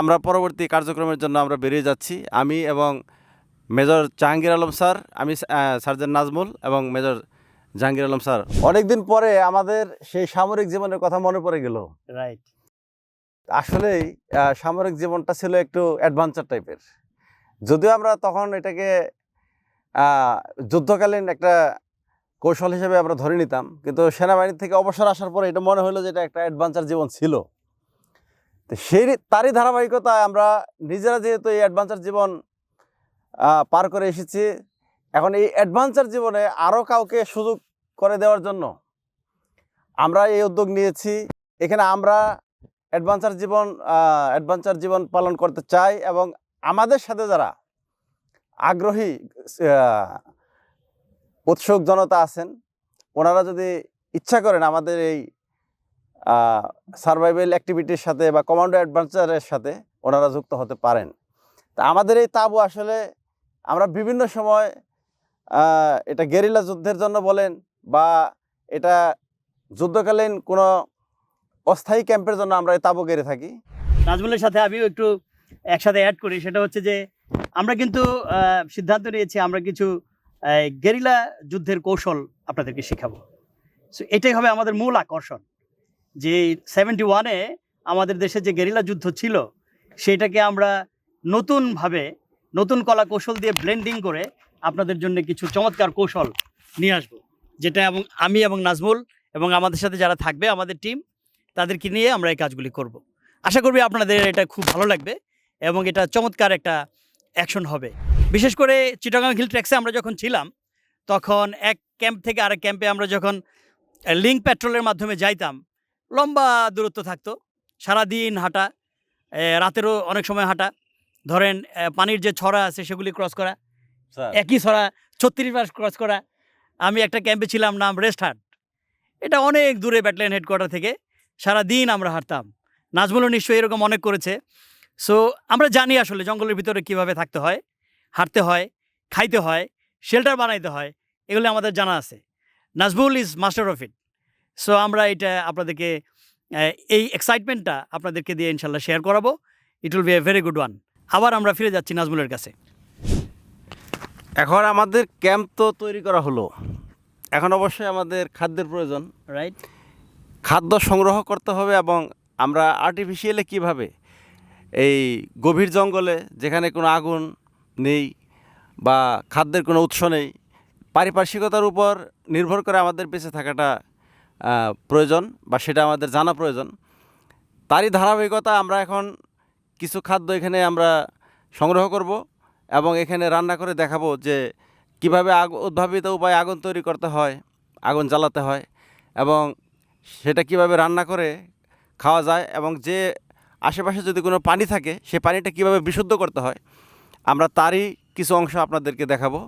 আমরা পরবর্তী কার্যক্রমের জন্য আমরা বেরিয়ে যাচ্ছি। আমি এবং মেজর জাহাঙ্গীর আলম স্যার আমি আহ, সার্জেন্ট নাজমুল এবং মেজর জাহাঙ্গীর আলম স্যার। অনেকদিন পরে আমাদের সেই সামরিক জীবনের কথা মনে পড়ে গেল। রাইট আসলেই আহ, সামরিক জীবনটা ছিল একটু অ্যাডভেঞ্চার টাইপের যদিও আমরা তখন এটাকে আহ, যুদ্ধকালীন একটা কৌশল হিসেবে আমরা ধরে নিতাম কিন্তু সেনাবাহিনী থেকে অবসর আসার পরে এটা মনে হলো যে এটা একটা অ্যাডভেঞ্চার জীবন ছিল। তো সেই তারই ধারাবাহিকতায় আমরা নিজেরা যেহেতু এই অ্যাডভেঞ্চার জীবন পার করে এসেছি, এখন এই অ্যাডভেঞ্চার জীবনে আরও কাউকে সুযোগ করে দেওয়ার জন্য আমরা এই উদ্যোগ নিয়েছি। এখানে আমরা অ্যাডভেঞ্চার জীবন অ্যাডভেঞ্চার জীবন পালন করতে চাই এবং আমাদের সাথে যারা আগ্রহী উৎসুক জনতা আছেন, ওনারা যদি ইচ্ছা করেন আমাদের এই সার্ভাইভাল অ্যাক্টিভিটির সাথে বা কমান্ডো অ্যাডভেঞ্চারের সাথে ওনারা যুক্ত হতে পারেন। তা আমাদের এই তাবু আসলে আমরা বিভিন্ন সময় এটা গেরিলা যুদ্ধের জন্য বলেন বা এটা যুদ্ধকালীন কোনো অস্থায়ী ক্যাম্পের জন্য আমরা এই তাবু গেড়ে থাকি। নাজমুলের সাথে আমিও একটু একসাথে অ্যাড করি, সেটা হচ্ছে যে আমরা কিন্তু সিদ্ধান্ত নিয়েছি আমরা কিছু গেরিলা যুদ্ধের কৌশল আপনাদেরকে শেখাবো। সো এটাই হবে আমাদের মূল আকর্ষণ। যে সেভেন্টি ওয়ানে আমাদের দেশে যে গেরিলা যুদ্ধ ছিল, সেটাকে আমরা নতুনভাবে নতুন কলা কৌশল দিয়ে ব্লেন্ডিং করে আপনাদের জন্য কিছু চমৎকার কৌশল নিয়ে আসব। যেটা এবং আমি এবং নাজমুল এবং আমাদের সাথে যারা থাকবে, আমাদের টিম তাদেরকে নিয়ে আমরা এই কাজগুলি করব। আশা করবি আপনাদের এটা খুব ভালো লাগবে এবং এটা চমৎকার একটা অ্যাকশন হবে। বিশেষ করে চিটাগাং হিল ট্র্যাক্সে আমরা যখন ছিলাম, তখন এক ক্যাম্প থেকে আরেক ক্যাম্পে আমরা যখন লিঙ্ক পেট্রোলের মাধ্যমে যাইতাম লম্বা দূরত্ব থাকতো। সারাদিন হাঁটা রাতেরও অনেক সময় হাঁটা। ধরেন পানির যে ছড়া আছে সেগুলি ক্রস করা একই ছড়া ছত্রিশ বার ক্রস করা। আমি একটা ক্যাম্পে ছিলাম নাম রেস্ট হাট এটা অনেক দূরে ব্যাটালিয়ন হেডকোয়ার্টার থেকে সারা দিন আমরা হাঁটতাম। নাজমুলও নিশ্চয়ই এরকম অনেক করেছে। সো আমরা জানি আসলে জঙ্গলের ভিতরে কীভাবে থাকতে হয় হাঁটতে হয় খাইতে হয় শেল্টার বানাইতে হয় এগুলো আমাদের জানা আছে। Nazmul is master of it so আমরা এটা আপনাদেরকে এই এক্সাইটমেন্টটা আপনাদেরকে দিয়ে ইনশাল্লাহ শেয়ার করাবো। It will be a very good one আবার আমরা ফিরে যাচ্ছি নাজমুলের কাছে। এখন আমাদের ক্যাম্প তো তৈরি করা হলো। এখন অবশ্যই আমাদের খাদ্যের প্রয়োজন। রাইট খাদ্য সংগ্রহ করতে হবে এবং আমরা আর্টিফিশিয়ালি কীভাবে এই গভীর জঙ্গলে যেখানে কোনো আগুন নেই বা খাদ্যের কোনো উৎস নেই পারিপার্শ্বিকতার উপর নির্ভর করে আমাদের বেঁচে থাকাটা প্রয়োজন বা সেটা আমাদের জানা প্রয়োজন। তারই ধারাবাহিকতা আমরা এখন কিছু খাদ্য এখানে আমরা সংগ্রহ করব এবং এখানে রান্না করে দেখাবো যে কীভাবে আগ, উদ্ভাবিত উপায়ে আগুন তৈরি করতে হয়, আগুন জ্বালাতে হয় এবং সেটা কীভাবে রান্না করে খাওয়া যায় এবং যে আশেপাশে যদি কোনো পানি থাকে, সে পানিটা কীভাবে বিশুদ্ধ করতে হয়, আমরা তারই কিছু অংশ আপনাদেরকে দেখাবো।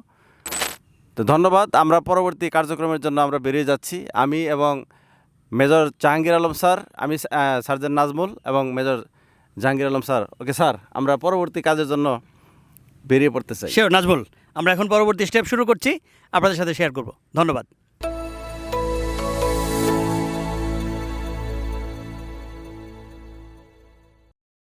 তো ধন্যবাদ, আমরা পরবর্তী কার্যক্রমের জন্য আমরা বেরিয়ে যাচ্ছি। আমি এবং মেজর জাহাঙ্গীর আলম স্যার, আমি সার্জেন নাজমুল এবং major Jahangir Alam sir. Okay sir, আমরা পরবর্তী কাজের জন্য বেরিয়ে পড়তে চাই। শিওর নাজমুল, আমরা এখন পরবর্তী স্টেপ শুরু করছি, আপনাদের সাথে শেয়ার করব। ধন্যবাদ।